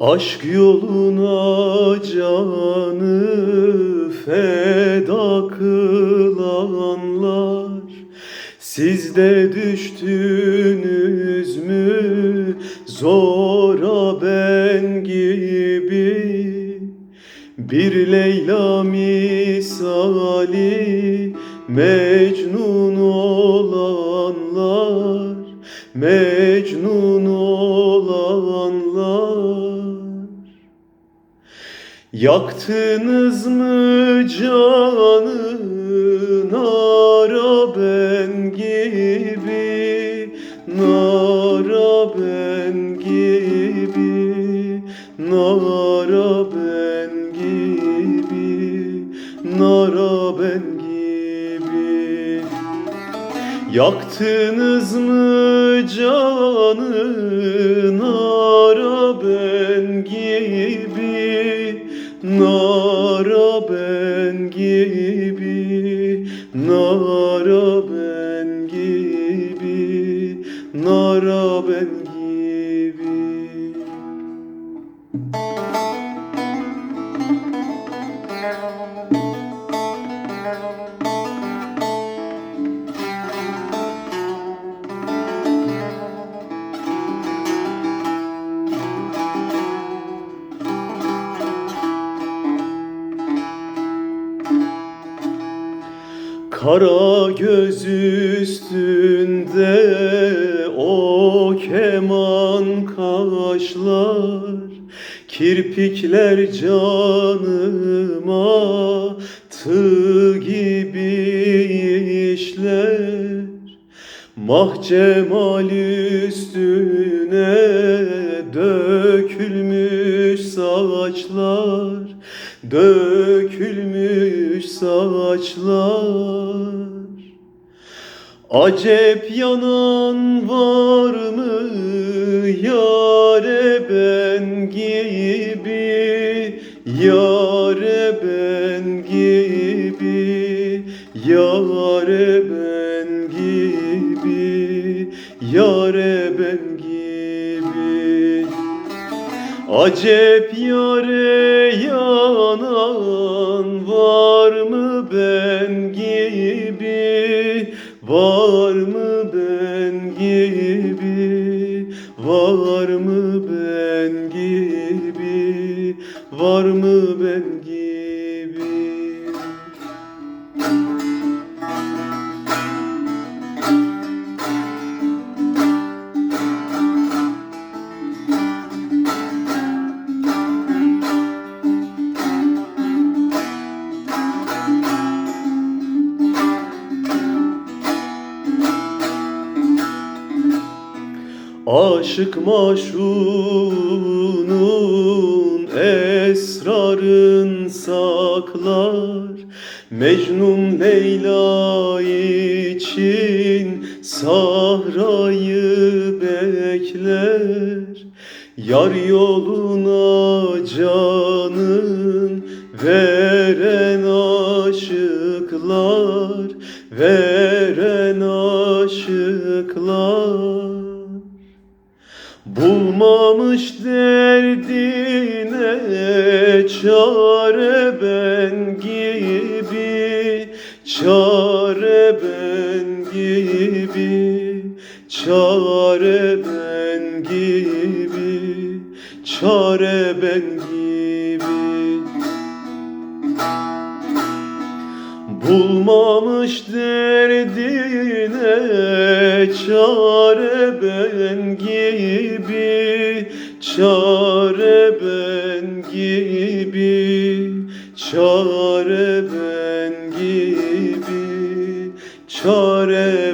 Aşk yoluna canı feda kılanlar. Siz de düştünüz mü? Zora ben gibi. Bir Leyla misali Mecnun olanlar. Mecnun olanlar Yaktınız mı canı nara ben gibi Nara ben gibi Nara ben gibi Nara ben gibi. Yaktınız mı canı gibi Kara göz üstünde o keman kaşlar Kirpikler canıma tığ gibi işler. Mahcemal üstüne dökülmüş saçlar Dökülmüş saçlar Acep yanan var mı yare ben gibi? Yare ben gibi Yare ben gibi? Yare Acep yare yanan var mı ben gibi? Var mı ben gibi? Var mı ben gibi? Var mı ben gibi Aşık maşunun esrarın saklar. Mecnun Leyla için sahrayı bekler. Yar yoluna canın veren aşıklar. Veren Bulmamış derdine çare ben gibi Çare ben gibi Çare ben Bulmamış derdine çare ben gibi Çare ben gibi Çare ben gibi Çare